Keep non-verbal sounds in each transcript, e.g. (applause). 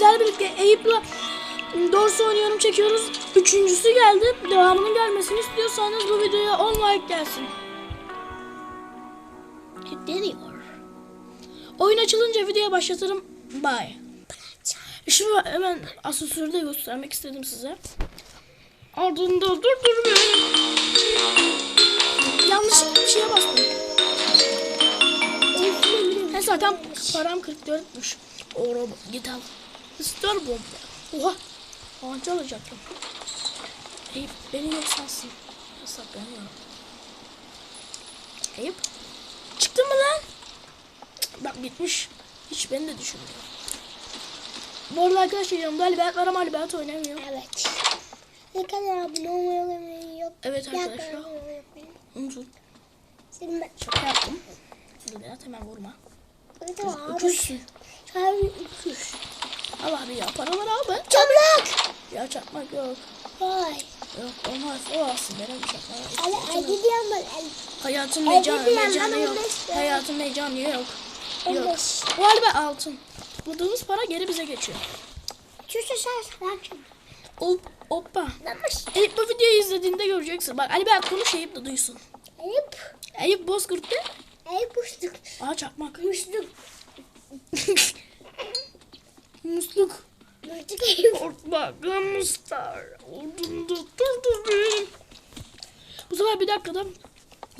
sizlerle birlikte Eyüp'le Dorsu oynuyorum çekiyoruz. Üçüncüsü geldi. Devamının gelmesini istiyorsanız bu videoya 10 like gelsin. Geliyor. Oyun açılınca videoya başlatırım. Bye. Şimdi hemen asansörde göstermek istedim size. Ardında dur dur beni. Yanlışlıkla bir şeye bastım. He zaten param 44'müş. Oro git al. Star bomba. Oha. Ağaç alacaktım. Eyüp beni yok sansın. Saklanıyorum. Eyüp. Çıktın mı lan? Bak gitmiş. Hiç beni de düşünmüyor. Bu arada arkadaşlar yanımda Ali Berat var ama Ali Berat oynamıyor. Evet. Ne kadar abone olmayı unutmayın. Yok. Evet arkadaşlar. Unutun. Senin ben. Şaka yaptım. Ali Berat hemen vurma. Evet. Öküzsün. Abi öküz. Al abi ya paraları al be. Çaplak. Ya çakmak yok. Vay. Yok olmaz. O alsın benim çakmak. Ali Ali diyorum ben. Hayatın heyecanı, heyecanı yok. Hayatın heyecanı yok. Yok. Bu halde altın. Bulduğumuz para geri bize geçiyor. Şu şu. Bak. Hop, hoppa. Eyüp bu videoyu izlediğinde göreceksin. Bak Ali ben konuş Eyüp de duysun. Ayıp. Eyüp Bozkurt de. Ayıp uçtuk. Aa çakmak. Uçtuk. (laughs) Musluk. Korkma. Gamustar. Ordunda durdu benim. Bu sefer bir dakikada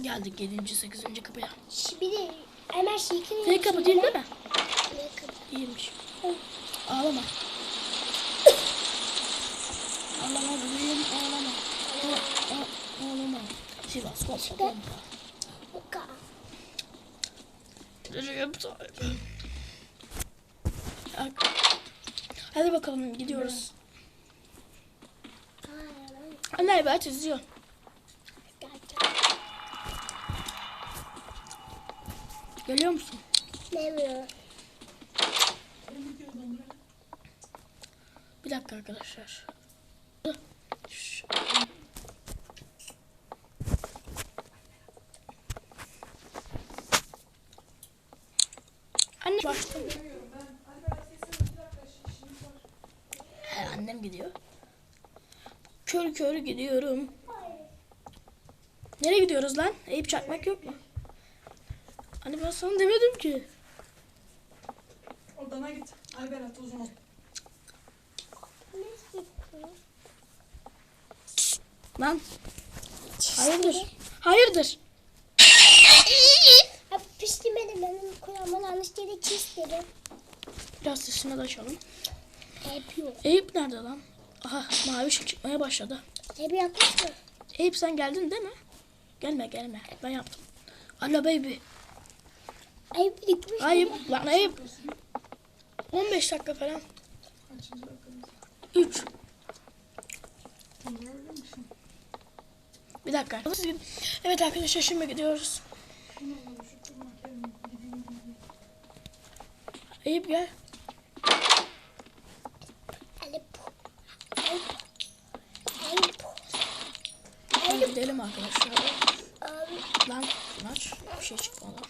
geldik 7. 8. kapıya. Bir de hemen şekerin. Fake kapı değil mi? Fake kapı. İyiymiş. Ağlama. ağlama bebeğim ağlama. Aa, Ağlama. Sivas kopya bomba. Baka. Hadi bakalım gidiyoruz. Anne evet izliyor. Geliyor musun? Ne biliyor? Bir dakika arkadaşlar. Anne başladım. He, annem gidiyor. Kör kör gidiyorum. Nereye gidiyoruz lan? Eyüp çakmak yok mu? Anne ben sana demedim ki. Odana git. Ay Berat uzun ol. Lan. Hayırdır? Hayırdır? Abi pişirmedim benim kulağıma yanlış yere çiz dedim. Biraz sesini de açalım. Yapıyor. Eyüp nerede lan? Aha mavi ışık çıkmaya başladı. Tabi yapmış mı? Eyüp sen geldin değil mi? Gelme gelme. Ben yaptım. Alo baby. Ayıp dikmiş. Ayıp. Lan Eyüp. 15 dakika falan. Kaçıncı dakikamız? 3. Öyle misin? Bir dakika. Evet arkadaşlar şimdi gidiyoruz. Eyüp gel. Ayıp. Ayıp. Ayıp. Hadi gidelim arkadaşlar. Abi. Lan aç. Bir şey çıkmadı.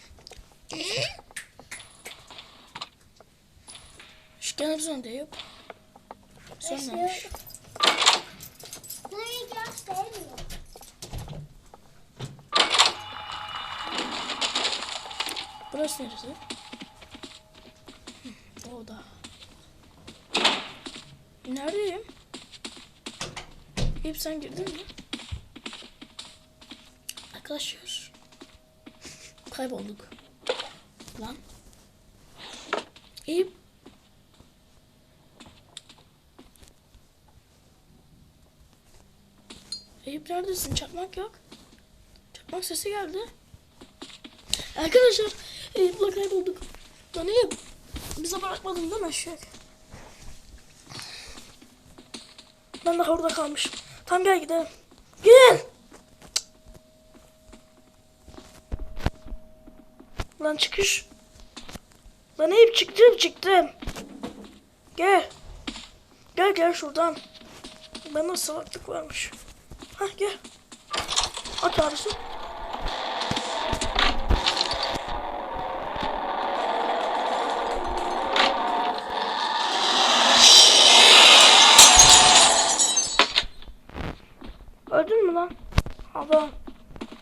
Sönmemiş. Nereye gidiyoruz? Sevmiyor. Burası neresi? O da. Neredeyim? Hep sen girdin mi? Arkadaşlar. Kaybolduk. Lan. Eyüp. Eyüp neredesin? Çakmak yok. Çakmak sesi geldi. Arkadaşlar Eyüp'le kaybolduk. Lan Eyüp bize bırakmadın değil mi eşek? Ben de orada kalmışım. Tam gel gidelim. Gel. Lan çıkış. Lan hep çıktım çıktım. Gel. Gel gel şuradan. Bana salaklık varmış. Hah gel. At ağrısı. Öldün mü lan? Adam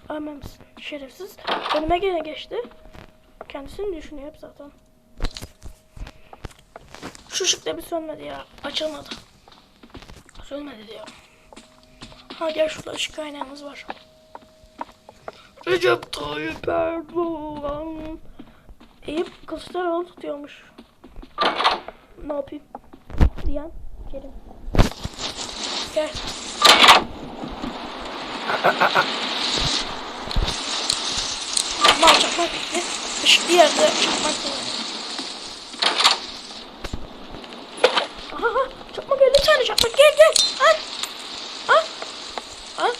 ölmemişsin şerefsiz. Önüme gene geçti. Kendisini düşünüyor hep zaten. Şu ışık da bir sönmedi ya. Açılmadı. Sönmedi diyor. Ha gel şurada ışık kaynağımız var. Recep Tayyip Erdoğan. Eyüp Kılıçdaroğlu tutuyormuş. Ne yapayım? Diyen Kerim. Gel. Mal çakmak bitti. Işıklı yerde çakmak. Aha, çakmak geldi bir tane çakmak gel gel. Al. Al. Al.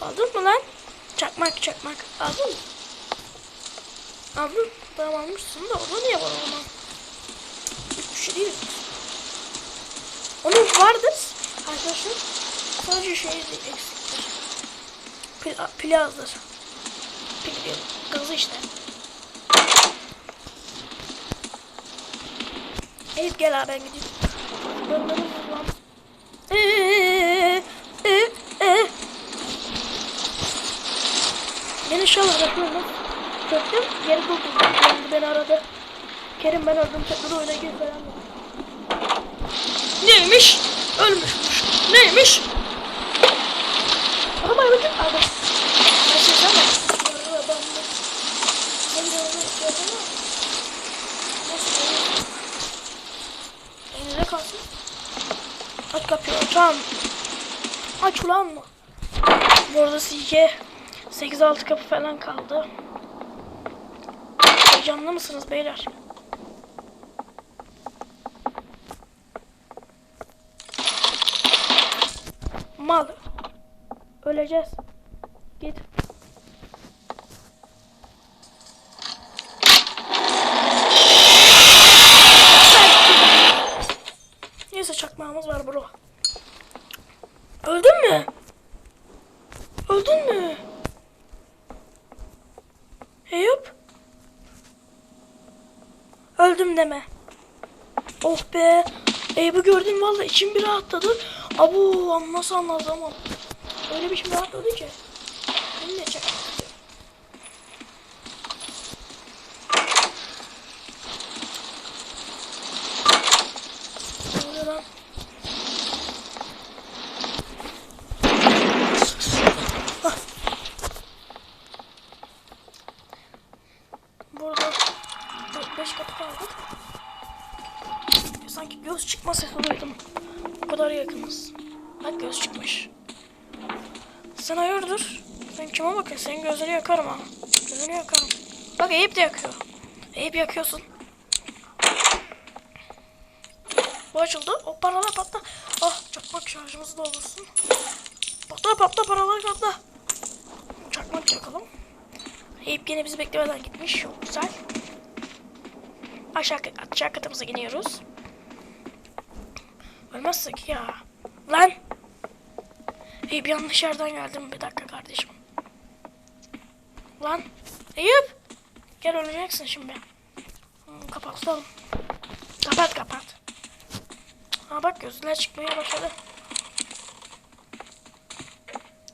Aldın mı lan? Çakmak çakmak. Aldın mı? Aldın. Tamam almışsın da o da niye var o zaman? Hiçbir şey değil. Onun vardır arkadaşlar. Sadece şey eksiktir. Pil, pili azdır. Pil. Gazı işte. Eyüp gel abi ben gideyim. Dönmemiz lan. Eee, eee, eee. Ben inşallah bakıyorum. Çöktüm. Geri durdum. Kendi beni aradı. Kerim ben öldüm. Tekrar oyuna gir falan. Neymiş? Ölmüşmüş. Neymiş? Ama bakın abi. Ben şey sana. Yarı ben de. Onu yapıyorsun ama. Neyse. Elinize kalsın. Aç kapıyı uçan. Aç ulan mı? Bu arada sizce 8-6 kapı falan kaldı. Heyecanlı mısınız beyler? Mal. Öleceğiz. Git. Neyse çakmağımız var bro. Öldün mü? Öldün mü? Eyüp? Deme. Oh be. Eyüp'ü gördüm valla içim bir rahatladı. Abu nasıl anlatamam. Öyle bir şey rahatladı ki. Beni de çek. Ne oluyor lan? Hah. Burada 5 kapı kaldı. Sanki göz çıkma sesi duydum. O kadar yakınız. Bak göz çıkmış. Sen hayırdır? Sen kime bakın? Senin gözünü yakarım ha. Gözünü yakarım. Bak Eyüp de yakıyor. Eyüp yakıyorsun. Bu açıldı. O paralar patla. Ah çakmak şarjımızı doldursun. Patla patla paralar patla. Çakmak yakalım. Eyüp yine bizi beklemeden gitmiş. Çok güzel. Aşağı, aşağı katımıza iniyoruz. Ölmezsek ya. Lan. Eyüp yanlış yerden geldim. Bir dakika kardeşim. Lan. Eyüp. Gel öleceksin şimdi. Hmm, kapatalım. Kapat kapat. Ha bak gözler çıkmaya başladı.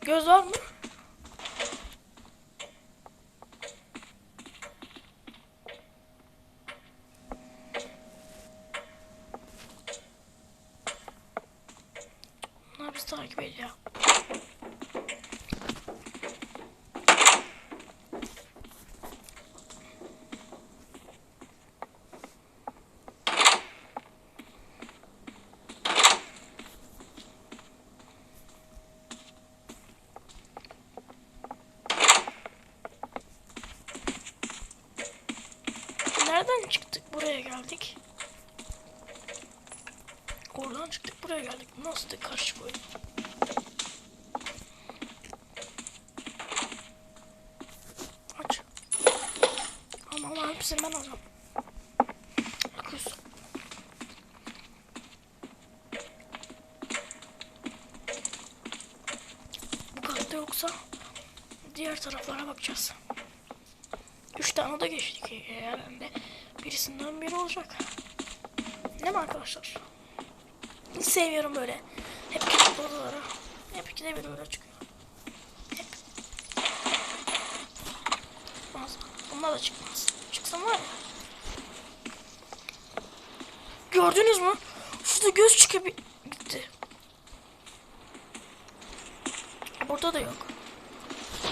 Göz var mı? Bunlar bizi takip ediyor. Nereden çıktık buraya geldik? Oradan çıktık buraya geldik. Nasıl da karışık oyun. Aç. Ama ama hepsini ben alacağım. Bakıyorsun. Yoksa diğer taraflara bakacağız. Üç tane de geçtik herhalde. Birisinden biri olacak. Değil mi arkadaşlar? Hiç sevmiyorum böyle. Hep gidip oralara. Hep ikide bir öyle çıkıyor. Hep. çıkmaz. Onlar da çıkmaz. Çıksam var ya. Gördünüz mü? Şurada göz çıkıp gitti. Burada da yok.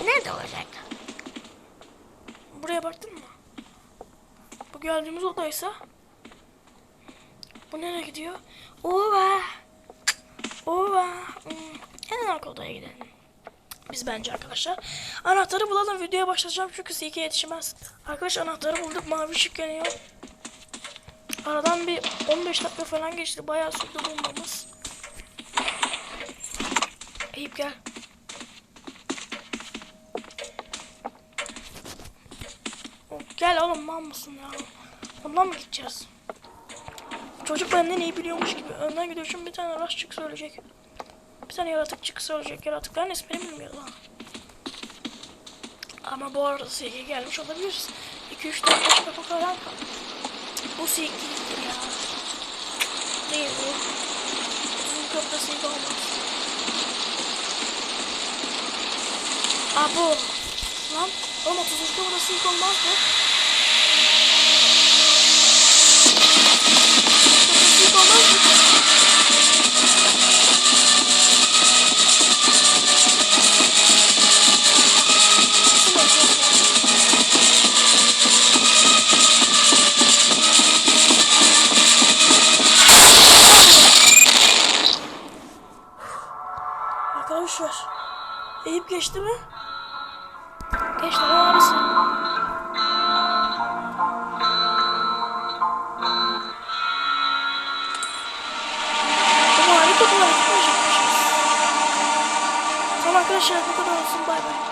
Nerede olacak? Buraya baktın mı? Geldiğimiz odaysa bu nereye gidiyor? Ova. Ova. Hmm. En arka odaya gidelim. Biz bence arkadaşlar. Anahtarı bulalım. Videoya başlayacağım çünkü Zeki yetişmez. Arkadaş anahtarı bulduk. Mavi ışık yanıyor. Aradan bir 15 dakika falan geçti. Bayağı sürdü bulmamız. Eyüp gel. Gel oğlum mal mısın ya? Ondan mı gideceğiz? Çocuk benden iyi biliyormuş gibi. Önden gidiyor şimdi bir tane rush çık söyleyecek. Bir tane yaratık çık söyleyecek. Yaratıkların ismini bilmiyor daha. Ama bu arada Sigi gelmiş olabiliriz. 2-3 tane kapı falan kaldı. Bu değildir ya. Değil bu. Bizim kapıda Sigi olmaz. Aa bu. Lan oğlum 30. kapıda Sigi olmaz mı? Sigi olmaz mı? Arkadaşlar. Eyüp geçti mi? Geçti abisi. Bu harika bir harika yaşamışız. Tamam arkadaşlar bu kadar olsun bay bay.